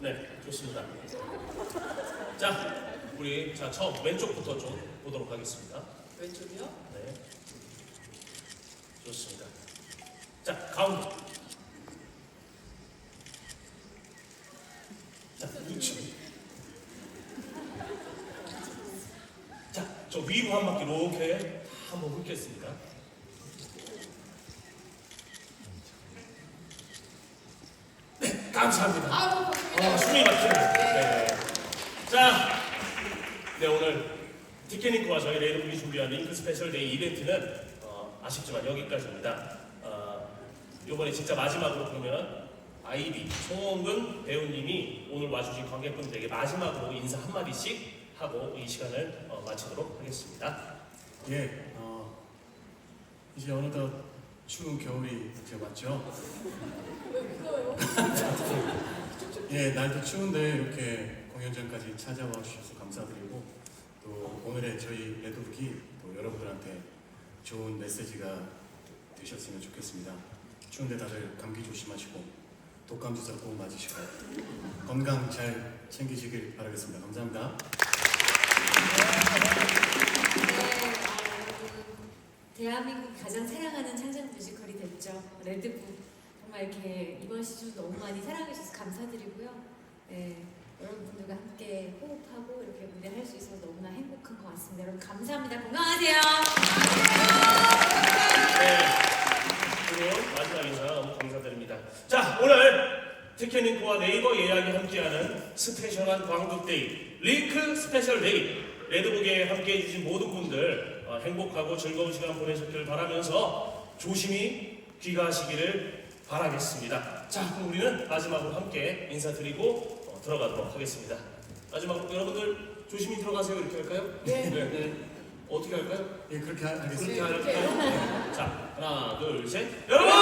네, 좋습니다. 자, 우리 자 처음 왼쪽부터 좀 보도록 하겠습니다. 왼쪽이요? 네, 좋습니다. 자, 가운데. 자, 우측. 자, 저 위로 한 바퀴 이렇게 한번 훑겠습니다. 감사합니다. 아. 숨이 막히네요. 네. 자, 네 오늘 티켓니크와 저희 레이드북이 준비한 링크 스페셜 데이 이벤트는 어, 아쉽지만 여기까지입니다. 어, 이번에 진짜 마지막으로 그러면 아이디 송원근 배우님이 오늘 와주신 관객분들에게 마지막으로 인사 한 마디씩 하고 이 시간을 어, 마치도록 하겠습니다. 예, 어, 이제 어느덧 추운 겨울이 이제 왔죠. 왜 웃어요? 예, 날도 추운데 이렇게 공연장까지 찾아와 주셔서 감사드리고 또 오늘의 저희 레드북이 또 여러분들한테 좋은 메시지가 되셨으면 좋겠습니다. 추운데 다들 감기 조심하시고 독감 주사 꼭 맞으시고 건강 잘 챙기시길 바라겠습니다. 감사합니다. 네, 대한민국 가장 사랑하는 창작 뮤지컬이 됐죠. 레드북. 정말 이렇게 이번 시즌 너무 많이 사랑해 주셔서 감사드리고요. 네, 여러분들과 함께 호흡하고 이렇게 무대 할 수 있어서 너무나 행복한 것 같습니다. 여러분 감사합니다. 건강하세요. 네. 그리고 마지막 인사 너무 감사드립니다. 자, 오늘 티켓링크와 네이버 예약이 함께하는 스페셜한 광국데이, 링크 스페셜 데이, 레드북에 함께해 주신 모든 분들 어, 행복하고 즐거운 시간 보내셨길 바라면서 조심히 귀가하시기를 바라겠습니다. 자, 그럼 우리는 마지막으로 함께 인사드리고 어, 들어가도록 하겠습니다. 마지막으로 여러분들 조심히 들어가세요. 이렇게 할까요? 네. 네. 어떻게 할까요? 예, 그렇게 하- 그렇게 하겠습니다. 할까요? 자, 하나, 둘, 셋. 여러분,